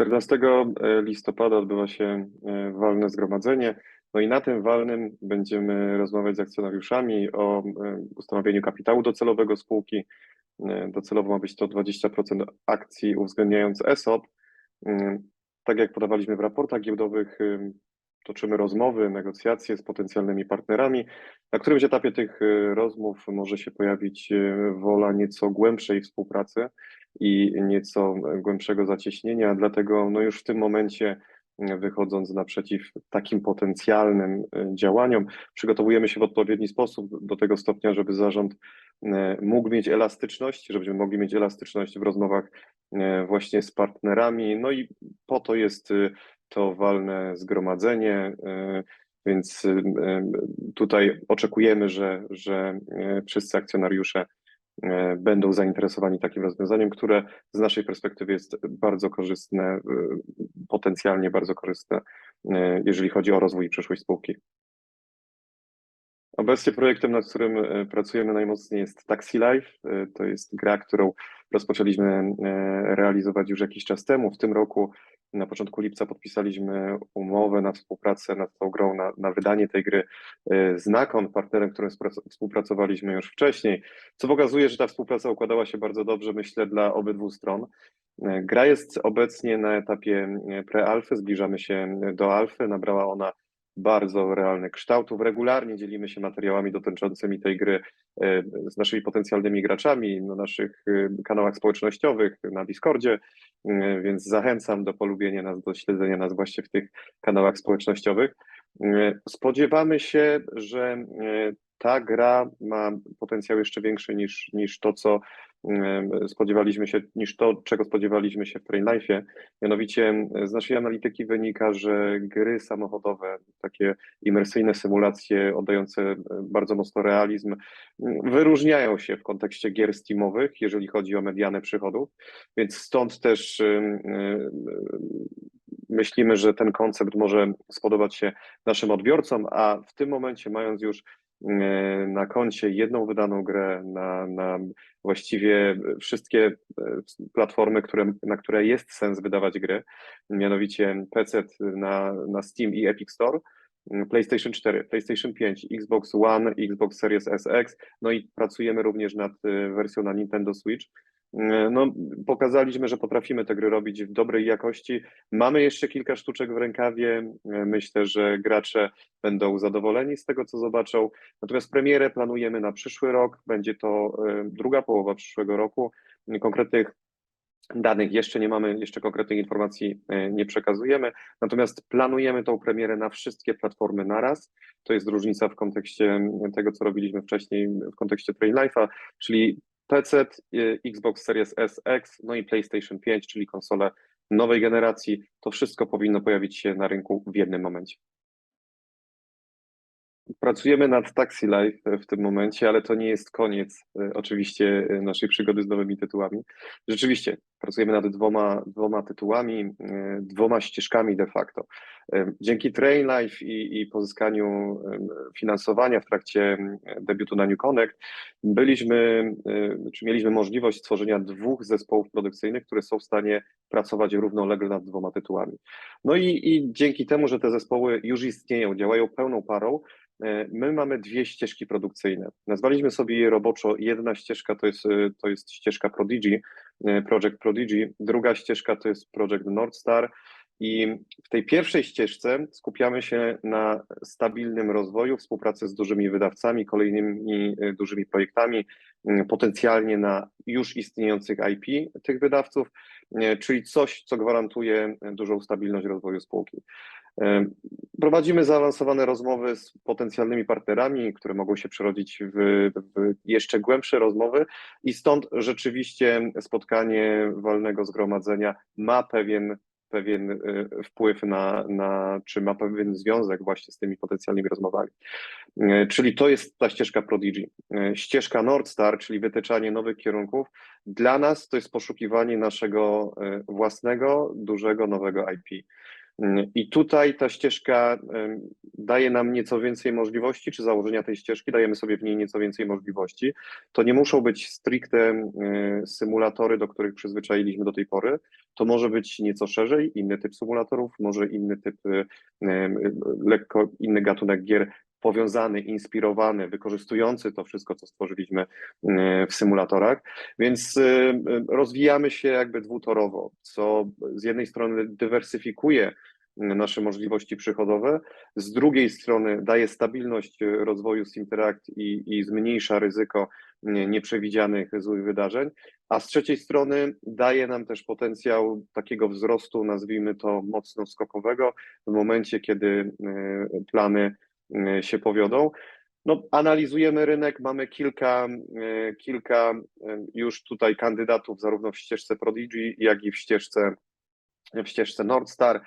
Czternastego listopada odbywa się e, walne zgromadzenie. No i na tym walnym będziemy rozmawiać z akcjonariuszami o e, ustanowieniu kapitału docelowego spółki. E, Docelowo ma być to 20% akcji uwzględniając ESOP. Tak jak podawaliśmy w raportach giełdowych, toczymy rozmowy, negocjacje z potencjalnymi partnerami. Na którymś etapie tych y, rozmów może się pojawić y, wola nieco głębszej współpracy i nieco głębszego zacieśnienia, dlatego no już w tym momencie y, wychodząc naprzeciw takim potencjalnym działaniom, przygotowujemy się w odpowiedni sposób do tego stopnia, żeby zarząd mógł mieć elastyczność, żebyśmy mogli mieć elastyczność w rozmowach właśnie z partnerami. No i po to jest to walne zgromadzenie, y, więc y, tutaj oczekujemy, że, że y, wszyscy akcjonariusze będą zainteresowani takim rozwiązaniem, które z naszej perspektywy jest bardzo korzystne, potencjalnie bardzo korzystne, jeżeli chodzi o rozwój i przyszłość spółki. Obecnie projektem, nad którym e, pracujemy najmocniej jest Taxi Life. E, To jest gra, którą rozpoczęliśmy e, realizować już jakiś czas temu. W tym roku na początku lipca podpisaliśmy umowę na współpracę nad tą grą, na, na wydanie tej gry e, z Nakon, partnerem, którym współprac- współpracowaliśmy już wcześniej, co pokazuje, że ta współpraca układała się bardzo dobrze, myślę, dla obydwu stron. E, Gra jest obecnie na etapie e, prealfy, zbliżamy się do alfy, nabrała ona bardzo realnych kształtów. Regularnie dzielimy się materiałami dotyczącymi tej gry e, z naszymi potencjalnymi graczami na naszych e, kanałach społecznościowych, na Discordzie, e, więc zachęcam do polubienia nas, do śledzenia nas właśnie w tych kanałach społecznościowych. Spodziewamy się, że ta gra ma potencjał jeszcze większy niż, niż to, co spodziewaliśmy się, niż to, czego spodziewaliśmy się w Train Life'ie. Mianowicie z naszej analityki wynika, że gry samochodowe, takie imersyjne symulacje oddające bardzo mocno realizm, wyróżniają się w kontekście gier steamowych, jeżeli chodzi o medianę przychodów, więc stąd też myślimy, że ten koncept może spodobać się naszym odbiorcom, a w tym momencie mając już na koncie jedną wydaną grę, na, na właściwie wszystkie y, platformy, które, na które jest sens wydawać gry, mianowicie PC na, na Steam i Epic Store, PlayStation 4, PlayStation 5, Xbox One, Xbox Series SX, no i pracujemy również nad y, wersją na Nintendo Switch. Y, No, pokazaliśmy, że potrafimy te gry robić w dobrej jakości. Mamy jeszcze kilka sztuczek w rękawie. Y, Myślę, że gracze będą zadowoleni z tego, co zobaczą. Natomiast premierę planujemy na przyszły rok. Będzie to y, druga połowa przyszłego roku. Konkretnych danych jeszcze nie mamy, jeszcze konkretnych informacji y, nie przekazujemy. Natomiast planujemy tą premierę na wszystkie platformy naraz. To jest różnica w kontekście tego, co robiliśmy wcześniej w kontekście Train Life'a, czyli PC, y, Xbox Series SX, no i PlayStation 5, czyli konsole nowej generacji. To wszystko powinno pojawić się na rynku w jednym momencie. Pracujemy nad Taxi Life w tym momencie, ale to nie jest koniec y, oczywiście y, naszej przygody z nowymi tytułami. Rzeczywiście, pracujemy nad dwoma, dwoma tytułami, dwoma ścieżkami de facto. Dzięki Train Life i, i pozyskaniu finansowania w trakcie debiutu na New Connect byliśmy, czy mieliśmy możliwość stworzenia dwóch zespołów produkcyjnych, które są w stanie pracować równolegle nad dwoma tytułami. No i, i dzięki temu, że te zespoły już istnieją, działają pełną parą, e, my mamy dwie ścieżki produkcyjne. Nazwaliśmy sobie je roboczo. Jedna ścieżka to jest, e, to jest ścieżka Prodigy, e, Project Prodigy, druga ścieżka to jest Project North Star. I w tej pierwszej ścieżce skupiamy się na stabilnym rozwoju, współpracy z dużymi wydawcami, kolejnymi e, dużymi projektami, potencjalnie na już istniejących IP tych wydawców, e, czyli coś, co gwarantuje dużą stabilność rozwoju spółki. Prowadzimy zaawansowane rozmowy z potencjalnymi partnerami, które mogą się przerodzić w, w jeszcze głębsze rozmowy, i stąd rzeczywiście spotkanie walnego zgromadzenia ma pewien, pewien e, wpływ na, na, czy ma pewien związek właśnie z tymi potencjalnymi rozmowami. E, Czyli to jest ta ścieżka Prodigy. E, Ścieżka Nordstar, czyli wytyczanie nowych kierunków, dla nas to jest poszukiwanie naszego własnego, dużego, nowego IP. Mm, I tutaj ta ścieżka daje nam nieco więcej możliwości, czy założenia tej ścieżki, dajemy sobie w niej nieco więcej możliwości. To nie muszą być stricte symulatory, do których przyzwyczailiśmy do tej pory. To może być nieco szerzej, inny typ symulatorów, może inny typ, lekko inny gatunek gier powiązany, inspirowany, wykorzystujący to wszystko, co stworzyliśmy e, w symulatorach. Więc e, e, rozwijamy się jakby dwutorowo, co z jednej strony dywersyfikuje nasze możliwości przychodowe, z drugiej strony daje stabilność rozwoju Simteract i, i zmniejsza ryzyko nie- nieprzewidzianych złych wydarzeń, a z trzeciej strony daje nam też potencjał takiego wzrostu, nazwijmy to mocno skokowego, w momencie, kiedy plany się powiodą. No, analizujemy rynek, mamy kilka, e, kilka e, już tutaj kandydatów, zarówno w ścieżce Prodigy, jak i w ścieżce, w ścieżce Nordstar.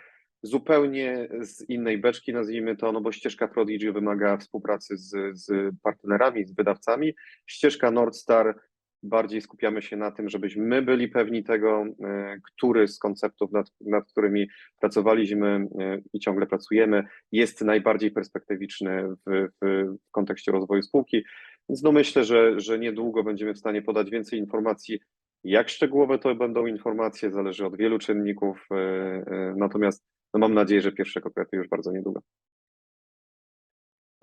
Zupełnie z innej beczki, nazwijmy to, no bo ścieżka Prodigy wymaga współpracy z, z partnerami, z wydawcami. Ścieżka Nordstar bardziej skupiamy się na tym, żebyśmy my byli pewni tego, e, który z konceptów, nad, nad którymi pracowaliśmy e, i ciągle pracujemy, jest najbardziej perspektywiczny w, w, kontekście rozwoju spółki. Więc no myślę, że, że niedługo będziemy w stanie podać więcej informacji. Jak szczegółowe to będą informacje, zależy od wielu czynników, e, natomiast no mam nadzieję, że pierwsze konkrety już bardzo niedługo.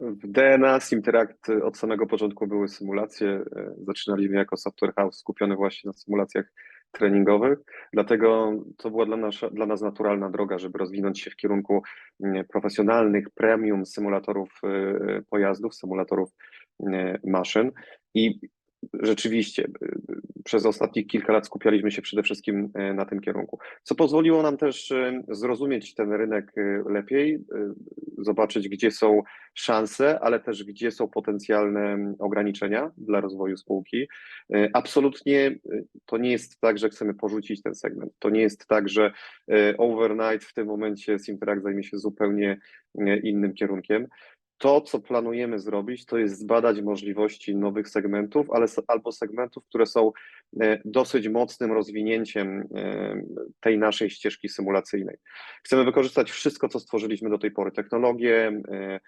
W DNA Simteract od samego początku były symulacje. e, Zaczynaliśmy jako software house skupiony właśnie na symulacjach treningowych, dlatego to była dla nas, dla nas naturalna droga, żeby rozwinąć się w kierunku mm, profesjonalnych, premium symulatorów e, pojazdów, symulatorów e, maszyn i rzeczywiście e, przez ostatnich kilka lat skupialiśmy się przede wszystkim e, na tym kierunku, co pozwoliło nam też e, zrozumieć ten rynek lepiej, zobaczyć gdzie są szanse, ale też gdzie są potencjalne ograniczenia dla rozwoju spółki. Absolutnie to nie jest tak, że chcemy porzucić ten segment. To nie jest tak, że overnight w tym momencie Simteract zajmie się zupełnie innym kierunkiem. To, co planujemy zrobić, to jest zbadać możliwości nowych segmentów, ale albo segmentów, które są e, dosyć mocnym rozwinięciem e, tej naszej ścieżki symulacyjnej. Chcemy wykorzystać wszystko, co stworzyliśmy do tej pory, technologie, e,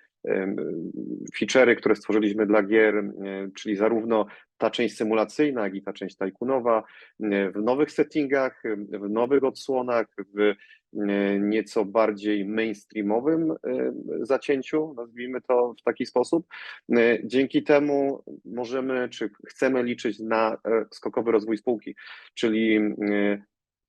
feature'y, które stworzyliśmy dla gier, czyli zarówno ta część symulacyjna, jak i ta część tajkunowa, w nowych settingach, w nowych odsłonach, w nieco bardziej mainstreamowym e, zacięciu, nazwijmy to w taki sposób. E, Dzięki temu możemy, czy chcemy liczyć na e, skokowy rozwój spółki, czyli e,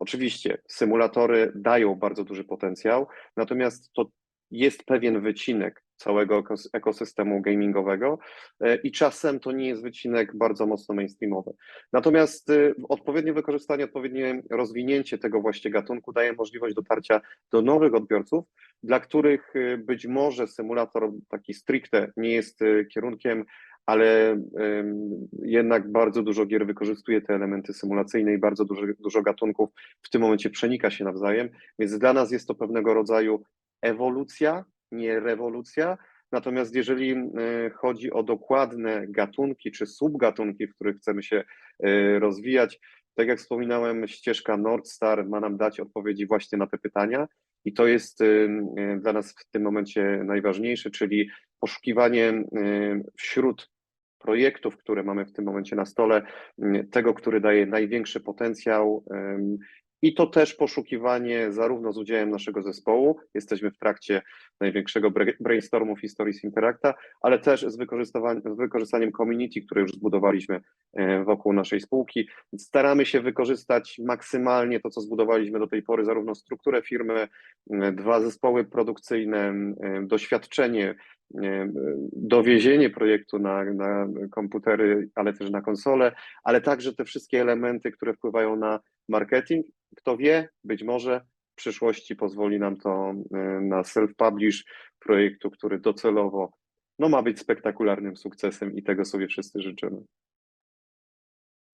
Oczywiście symulatory dają bardzo duży potencjał, natomiast to jest pewien wycinek całego ekos- ekosystemu gamingowego e, i czasem to nie jest wycinek bardzo mocno mainstreamowy. Natomiast e, odpowiednie wykorzystanie, odpowiednie rozwinięcie tego właśnie gatunku daje możliwość dotarcia do nowych odbiorców, dla których e, być może symulator taki stricte nie jest kierunkiem, ale jednak bardzo dużo gier wykorzystuje te elementy symulacyjne i bardzo dużo, dużo gatunków w tym momencie przenika się nawzajem, więc dla nas jest to pewnego rodzaju ewolucja, nie rewolucja. Natomiast jeżeli e, chodzi o dokładne gatunki czy subgatunki, w których chcemy się e, rozwijać, tak jak wspominałem, ścieżka Nordstar ma nam dać odpowiedzi właśnie na te pytania. I to jest e, dla nas w tym momencie najważniejsze, czyli poszukiwanie wśród projektów, które mamy w tym momencie na stole, tego, który daje największy potencjał. I to też poszukiwanie zarówno z udziałem naszego zespołu, jesteśmy w trakcie największego brainstormu w historii Interacta, ale też z, z wykorzystaniem community, które już zbudowaliśmy e, wokół naszej spółki. Staramy się wykorzystać maksymalnie to, co zbudowaliśmy do tej pory, zarówno strukturę firmy, dwa zespoły produkcyjne, m, doświadczenie e, dowiezienie projektu na, na komputery, ale też na konsole, ale także te wszystkie elementy, które wpływają na marketing. Kto wie, być może w przyszłości pozwoli nam to e, na self-publish projektu, który docelowo no, ma być spektakularnym sukcesem i tego sobie wszyscy życzymy.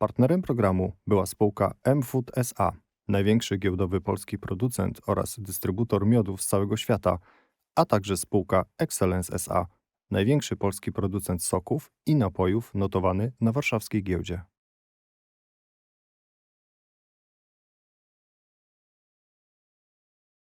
Partnerem programu była spółka M-Food SA, największy giełdowy polski producent oraz dystrybutor miodów z całego świata, a także spółka Excellence SA, największy polski producent soków i napojów notowany na warszawskiej giełdzie.